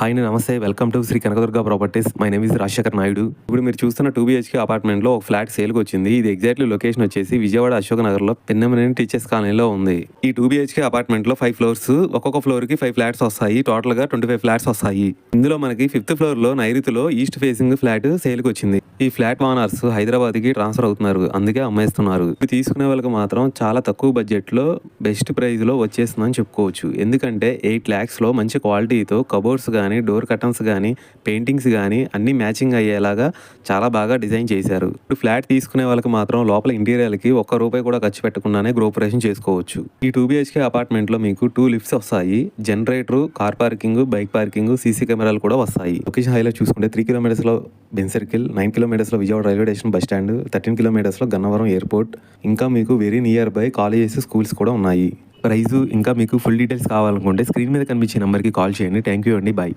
Hi namaste. Welcome to Shri Kanakadurga properties my name is Rajasekhar Naidu. ఇప్పుడు మీరు చూస్తున్న two BHK అపార్ట్మెంట్లో ఒక ఫ్లాట్ సేల్కి వచ్చింది. ఇది ఎగ్జాక్ట్లీ లొకేషన్ వచ్చేసి విజయవాడ అశోక్ నగర్లో పెన్నమనేని టీచర్స్ కాలనీలో ఉంది. ఈ టూ బీహెచ్కే అపార్ట్మెంట్లో ఫైవ్ ఫ్లోర్స్ ఒక్కొక్క ఫ్లోర్కి ఫైవ్ ఫ్లాట్స్ వస్తాయి. టోటల్గా ట్వంటీ ఫైవ్ ఫ్లాట్స్ వస్తాయి. ఇందులో మనకి ఫిఫ్త్ ఫ్లోర్లో నైరుతిలో ఈస్ట్ ఫేసింగ్ ఫ్లాట్ సేల్కి వచ్చింది. ఈ ఫ్లాట్ ఓనర్స్ హైదరాబాద్కి ట్రాన్స్ఫర్ అవుతున్నారు. అందుకే అమ్మేస్తున్నారు. ఇది తీసుకునే వాళ్ళకి మాత్రం చాలా తక్కువ బడ్జెట్లో బెస్ట్ ప్రైస్లో వచ్చేస్తుందని చెప్పుకోవచ్చు. ఎందుకంటే ఎయిట్ ల్యాక్స్లో మంచి క్వాలిటీతో కబోర్డ్స్ కానీ డోర్ కటన్స్ కానీ పెయింటింగ్స్ కానీ అన్ని మ్యాచింగ్ అయ్యేలాగా చాలా బాగా డిజైన్ చేశారు. ఇప్పుడు ఫ్లాట్ తీసుకునే వాళ్ళకి మాత్రం లోపల ఇంటీరియర్కి ఒక్క రూపాయి కూడా ఖర్చు పెట్టకుండానే గ్రోపరేషన్ చేసుకోవచ్చు. ఈ టూ బిహెచ్కే అపార్ట్మెంట్లో మీకు టూ లిఫ్ట్స్ వస్తాయి. Generator car parking bike parking CC కెమెరాలు కూడా వస్తాయి. లొకేషన్ హైలో చూసుకుంటే త్రీ కిలోమీటర్స్లో Benz circle nine కిలోమీటర్స్లో Vijayawada railway station bus stand thirteen కిలోమీటర్స్లో Gannavaram airport. ఇంకా మీకు very near by colleges schools కూడా ఉన్నాయి. ప్రైజు ఇంకా మీకు ఫుల్ డీటెయిల్స్ కావాలనుకుంటే స్క్రీన్ మీద కనిపించే నెంబర్కి కాల్ చేయండి. థ్యాంక్ యూ అండి. బాయ్